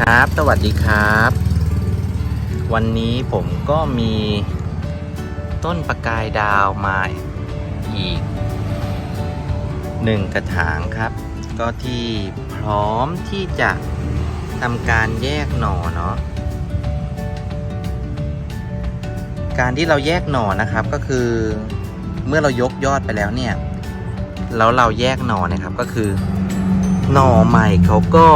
ครับ สวัสดีครับ วันนี้ผมก็มีต้นประกายดาวมาอีกหนึ่งกระถางครับ ก็ที่พร้อมที่จะทำการแยกหน่อเนาะการที่เราแยกหน่อนะครับก็คือเมื่อเรายกยอดไปแล้วเนี่ย แล้วเราแยกหน่อนะครับก็คือ หน่อใหม่เขาก็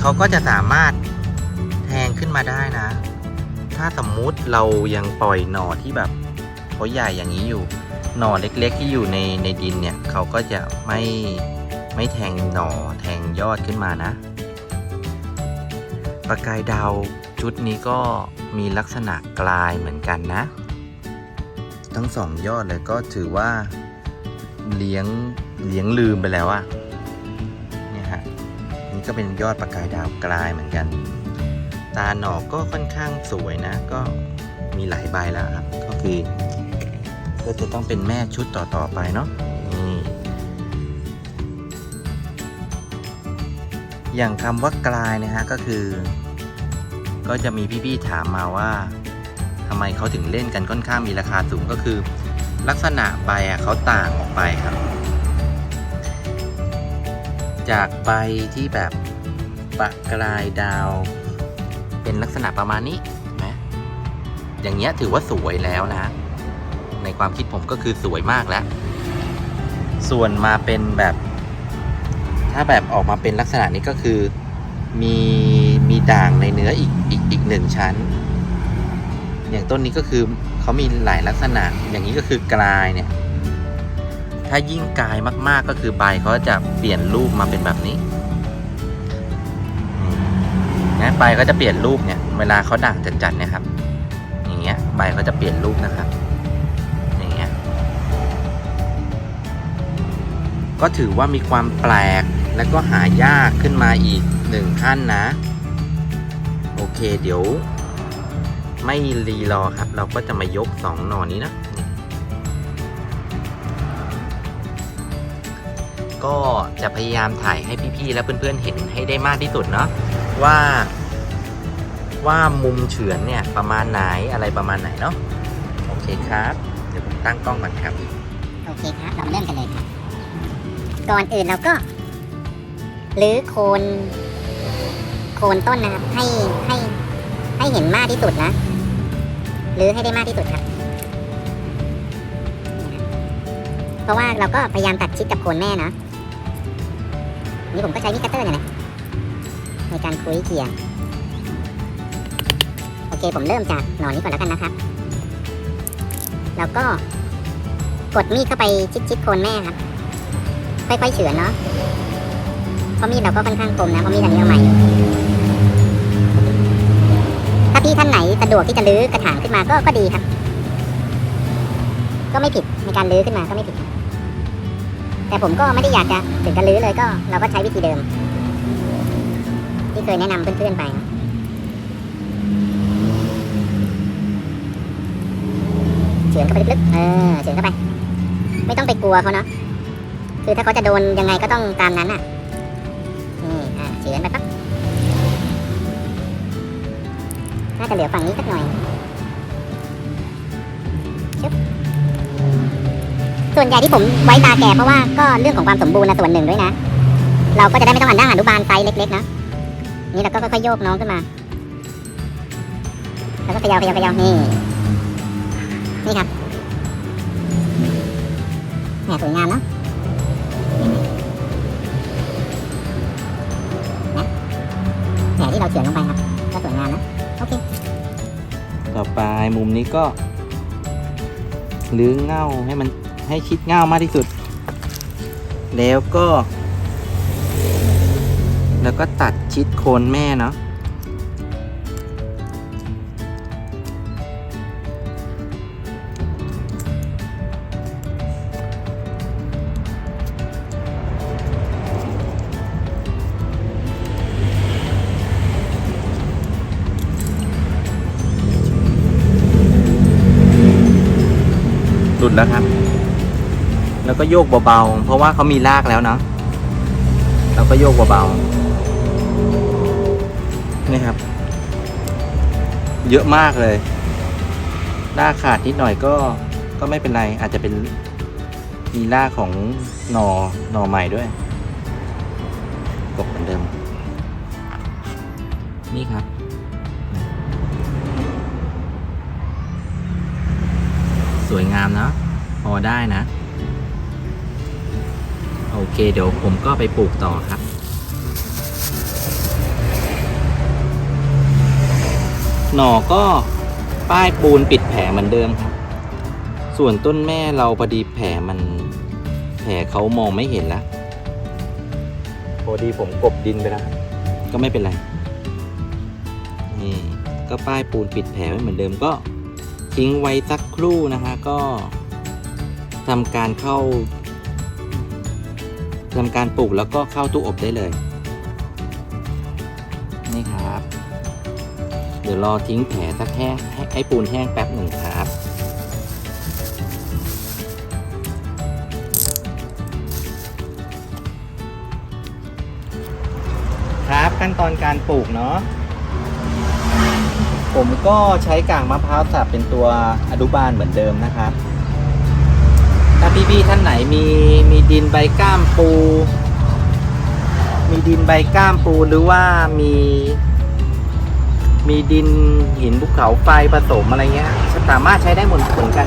เขาก็จะสามารถแทงขึ้นมาได้นะ ถ้าสมมุติเรายังปล่อยหน่อที่แบบเขาใหญ่อย่างนี้อยู่ หน่อเล็กๆที่อยู่ในในดินเนี่ยเขาก็จะไม่ไม่แทงหน่อแทงยอดขึ้นมานะประกายดาวชุดนี้ก็มีลักษณะกลายเหมือนกันนะ ทั้งสองยอดเลยก็ถือว่าเลี้ยงเลี้ยงลืมไปแล้วอะ ก็เป็นยอดประกายดาวกลายเหมือนกัน ตาหนอกก็ค่อนข้างสวยนะ ก็มีหลายใบแล้วครับ ก็คือ ก็จะต้องเป็นแม่ชุดต่อๆไปเนาะนี่อย่างคำว่ากลายนะฮะก็คือ ก็จะมีพี่ๆถามมาว่าทำไมเขาถึงเล่นกันค่อนข้างมีราคาสูงก็คือ ลักษณะใบอะเขาต่างออกไปครับ จากใบที่แบบประกลายดาว เป็นลักษณะประมาณนี้นไหมอย่างเงี้ยถือว่าสวยแล้วนะ ในความคิดผมก็คือสวยมากแล้ว ส่วนมาเป็นแบบ ถ้าแบบออกมาเป็นลักษณะนี้ก็คือ มีมีด่างในเนื้ออีกอีกอีกหนึ่งชั้น อย่างต้นนี้ก็คือเขามีหลายลักษณะ อย่างนี้ก็คือกลายเนี่ย ถ้ายิ่งกายมากๆก็คือใบเขาจะเปลี่ยนรูปมาเป็นแบบนี้นะใบก็จะเปลี่ยนรูปเนี่ย เวลาเขาด่างจัดๆเนี่ยครับ อย่างเงี้ยใบเขาจะเปลี่ยนรูปนะครับ อย่างเงี้ย ก็ถือว่ามีความแปลกและก็หายากขึ้นมาอีกหนึ่งขั้นนะ โอเคเดี๋ยว ไม่รีรอครับ เราก็จะมายกสองหน่อนี้นะ ก็จะพยายามถ่ายให้พี่ๆและเพื่อนๆเห็นให้ได้มากที่สุดเนาะว่า ว่ามุมเฉือนเนี่ยประมาณไหนอะไรประมาณไหนเนาะโอเคครับ เดี๋ยวผมตั้งกล้องก่อนครับ โอเคครับ เราเริ่มกันเลยครับ ก่อนอื่นเราก็รื้อโคนโคนต้นนะครับ ให้ให้ให้เห็นมากที่สุดนะรื้อให้ได้มากที่สุดครับ เพราะว่าเราก็พยายามตัดชิดกับโคนแม่เนาะ นี่ผมก็ใช้มิกคัตเตอร์เนี่ยนะในการคุยเกลี่ยโอเคผมเริ่มจากหนอนนี้ก่อนแล้วกันนะครับ แล้วก็กดมีดเข้าไปชิดๆโคนแม่ครับ ค่อยๆเฉือนเนาะเพราะมีดเราก็ค่อนข้างคมนะเพราะมีดอันนี้เอาใหม่อยู่ถ้าพี่ท่านไหนสะดวกที่จะลื้อกระถางขึ้นมาก็ก็ดีครับ ก็ไม่ผิดในการลื้อขึ้นมาก็ไม่ผิดครับ แต่ผมก็ไม่ได้อยากจะถึงกับลื้อเลยก็ เราก็ใช้วิธีเดิม ที่เคยแนะนำเพื่อนๆไปเฉือนเข้าไปลึกๆเออเฉือนเข้าไป ไม่ต้องไปกลัวเขาเนาะคือถ้าเขาจะโดนยังไงก็ต้องตามนั้นอะนี่อ่าเฉือนไปปั๊บน่าจะเหลือฝั่งนี้สักหน่อยชึบ ส่วนใหญ่ที่ผมไว้ตาแก่เพราะว่าก็เรื่องของความสมบูรณ์นะส่วนหนึ่งด้วยนะ เราก็จะได้ไม่ต้องหันหน้าอนุบาลไซส์เล็กๆนะนี่เราก็ค่อยๆโยกน้องขึ้นมา แล้วก็ขยาเขยาเขยานี่ นี่ครับแหมสวยงามเนาะแผลที่เราเฉือนลงไปครับ ก็สวยงามนะ โอเค ต่อไปมุมนี้ก็ลื้อเง่าให้มัน ให้ชิดเง่ามากที่สุด แล้วก็ แล้วก็ตัดชิดโคนแม่เนาะหลุดแล้วครับ แล้วก็โยกเบาๆ เพราะว่าเขามีรากแล้วเนาะเราก็โยกเบาๆนี่ครับ เยอะมากเลยรากขาดนิดหน่อยก็ก็ไม่เป็นไร อาจจะเป็นมีรากของหนอหนอใหม่ด้วยกบเหมือนเดิม นี่ครับสวยงามนะ พอได้นะ โอเคเดี๋ยวผมก็ไปปลูกต่อครับหน่อก็ป้ายปูนปิดแผลเหมือนเดิมครับ ส่วนต้นแม่เราพอดีแผลมันแผลเขามองไม่เห็นแล้วพอดีผมกบดินไปแล้วครับก็ไม่เป็นไรนี่ก็ป้ายปูนปิดแผลไว้เหมือนเดิมก็ทิ้งไว้สักครู่นะฮะก็ทำการเข้า ทำการปลูกแล้วก็เข้าตู้อบได้เลย นี่ครับ เดี๋ยวรอทิ้งแผลสักแห้งให้ปูนแห้งแป๊บหนึ่งครับครับขั้นตอนการปลูกเนาะผมก็ใช้กากมะพร้าวสับเป็นตัวอนุบาลเหมือนเดิมนะครับ ถ้าพี่ๆท่านไหนมีมีดินใบก้ามปู มีดินใบก้ามปูหรือว่ามี มีดินหินภูเขาไฟผสมอะไรเงี้ยสามารถใช้ได้หมดเหมือนกัน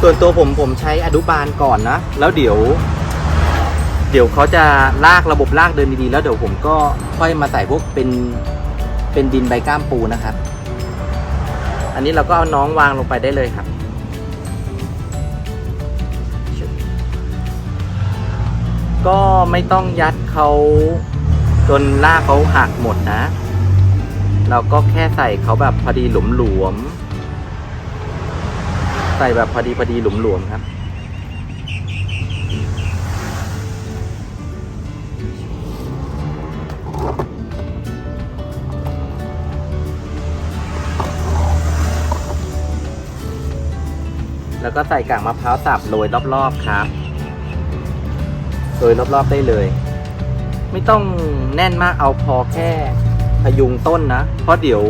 ส่วนตัวผมผมใช้อนุบาลก่อนนะ แล้วเดี๋ยว เดี๋ยวเขาจะลากระบบลากเดินดีๆแล้วเดี๋ยวผมก็ค่อยมาใส่พวกเป็นเป็นดินใบก้ามปูนะครับ อันนี้เราก็เอาน้องวางลงไปได้เลยครับ ก็ไม่ต้องยัดเขาจนลากเขาหักหมดนะ เราก็แค่ใส่เขาแบบพอดีหลุมหลวม ใส่แบบพอดีพอดีหลุมหลวมครับ แล้วก็ใส่กากมะพร้าวสับโรยรอบๆครับ โรยรอบๆได้เลย ไม่ต้องแน่นมากเอาพอแค่พยุงต้นนะ เพราะเดี๋ยว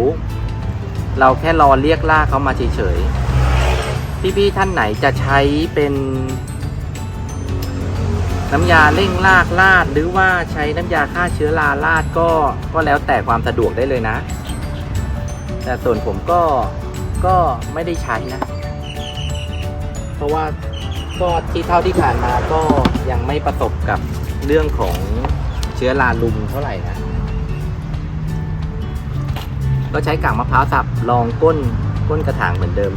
เราแค่รอเรียกลากเขามาเฉยๆ พี่ๆท่านไหนจะใช้เป็น น้ำยาเร่งรากลาด หรือว่าใช้น้ำยาฆ่าเชื้อราลาดก็ก็แล้วแต่ความสะดวกได้เลยนะ แต่ส่วนผมก็ก็ไม่ได้ใช้นะ เพราะว่า ก็ที่เท่าที่ผ่านมาก็ยังไม่ประสบกับเรื่องของเชื้อราลุมเท่าไหร่นะ ก็ใช้กากมะพร้าวสับรองก้นก้นกระถางเหมือนเดิม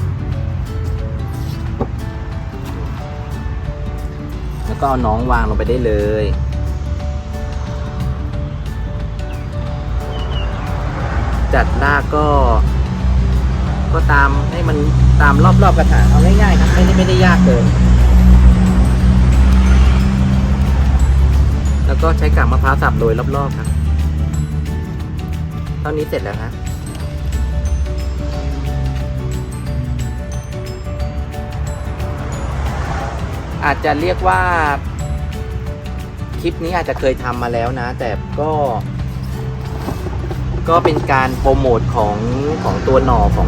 แล้วก็เอาน้องวางลงไปได้เลยจัดรากก็ ก็ตามให้มันตามรอบๆกระถางเอาง่ายๆครับไม่ได้ไม่ได้ยากเกิน แล้วก็ใช้กากมะพร้าวสับโรยรอบๆครับ เท่านี้เสร็จแล้วฮะอาจจะเรียกว่าคลิปนี้อาจจะเคยทำมาแล้วนะ แต่ก็ ก็เป็นการโปรโมทของของตัวหน่อของ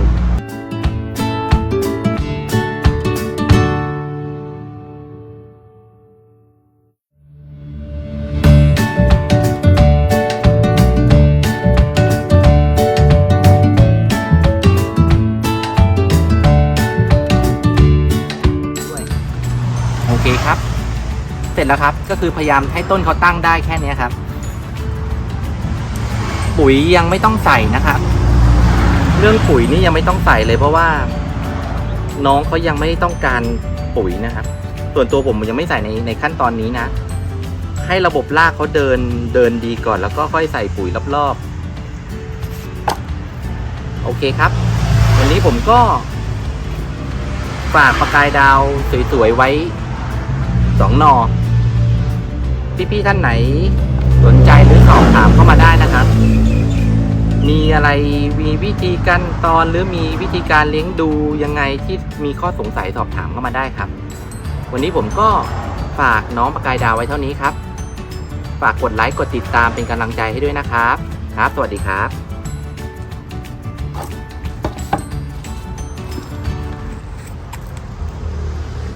ร็จแล้วครับ ก็คือพยายามให้ต้นเขาตั้งได้แค่นี้ครับ ปุ๋ยยังไม่ต้องใส่นะครับ เรื่องปุ๋ยนี่ยังไม่ต้องใส่เลยเพราะว่า น้องเขายังไม่ได้ต้องการปุ๋ยนะครับ ส่วนตัวผมยังไม่ใส่ในในขั้นตอนนี้นะ ให้ระบบรากเขาเดินเดินดีก่อน แล้วก็ค่อยใส่ปุ๋ยรอบๆ โอเคครับ วันนี้ผมก็ฝากประกายดาวสวยๆไว้สองนอ พี่ๆท่านไหนสนใจหรือสอบถามเข้ามาได้นะครับ มีอะไรมีวิธีการตอนหรือมีวิธีการเลี้ยงดูยังไงที่มีข้อสงสัยสอบถามเข้ามาได้ครับ วันนี้ผมก็ฝากน้องประกายดาวไว้เท่านี้ครับฝฝากกดไลค์กดติดตามเป็นกำลังใจให้ด้วยนะครับ ครับ สวัสดีครับ